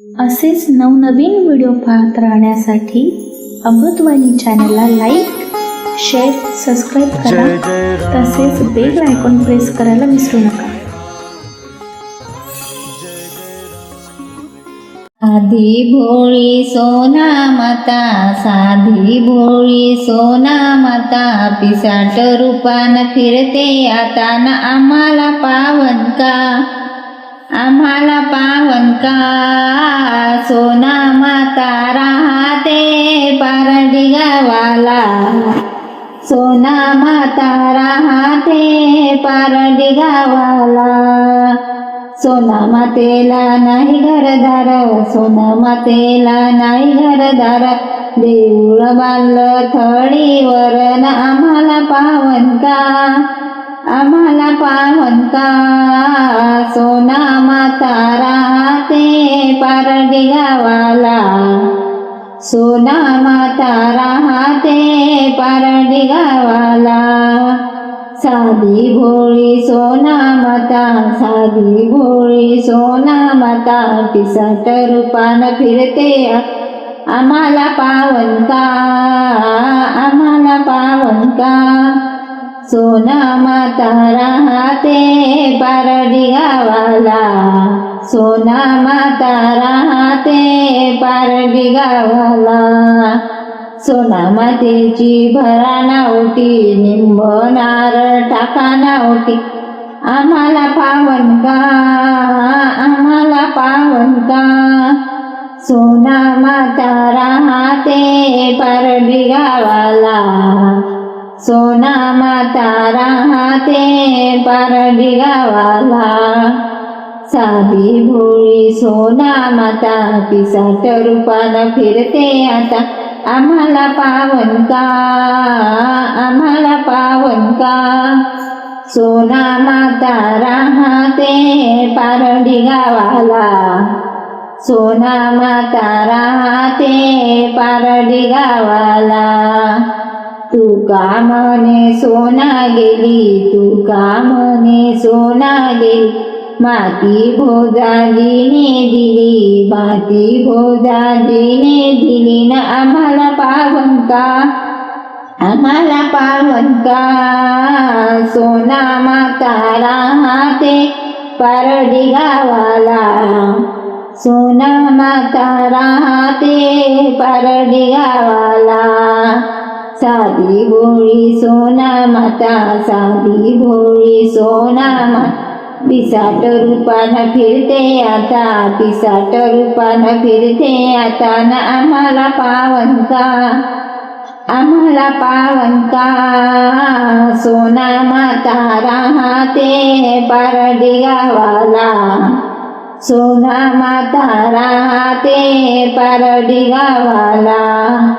असेच नवनवीन व्हिडिओ पाहत राहण्यासाठी अमृतवाणी चॅनलला लाईक शेअर सबस्क्राईब करा. तसेच बेल आयकॉन प्रेस करायला विसरू नका. आधी भोळी सोना माता साधी भोळी सोना माता पिसाट रूपान फिरते आता ना आम्हाला पावन का? आम्हाला पावन का? सोना माता राहते पारडी गावाला. सोना माता राहते पारडी गावाला. सोना मातेला नाही घरदार सोना मातेला नाही घरदार. देऊळ बांधलं थळीवर न आम्हाला पावन का? आम्हाला पावन का? राहते पारडी गावाला. सोना माता राहते पारडी गावाला. साधी भोळी सोना माता साधी भोळी सोना माता पिसाट रूपान फिरते आम्हाला पावन का? आम्हाला पावन का? सोना माता राहते पारडी गावाला. सोना माता राहते पारडी गावाला. सोना मातेची भरा नावटी निंब नारळ टाका नावटी आम्हाला पावन का? आम्हाला पावन का? सोना माता राहते पारडी गावाला. सोना माता राहते पारडी गावाला. साबी भोळी सोना माता पिसाट रूपानं फिरते आता. आम्हाला पावन का? आम्हाला पावन का? सोना माता राहते पारडी गावाला. सोना माता राहते पारडी गावाला. तू का म्हणे सोना गेली? तू का म्हणे सोना गेली? माती भोजाजीने दिली माती भोजाजीने दिली न आम्हाला पावन का? आम्हाला पावन का? सोना माता राहते पारडी गावाला. सोना माता राहते पारडी गावाला. साधी भोळी सोना माता साधी भोळी सोना माता. पिसाट रूपानं फिरते आता पिसाट रूपानं फिरते आता ना आम्हाला पावनका आम्हाला पावंका सोना माता राहते पारडी गावाला. सोना माता राहते पारडी गावाला.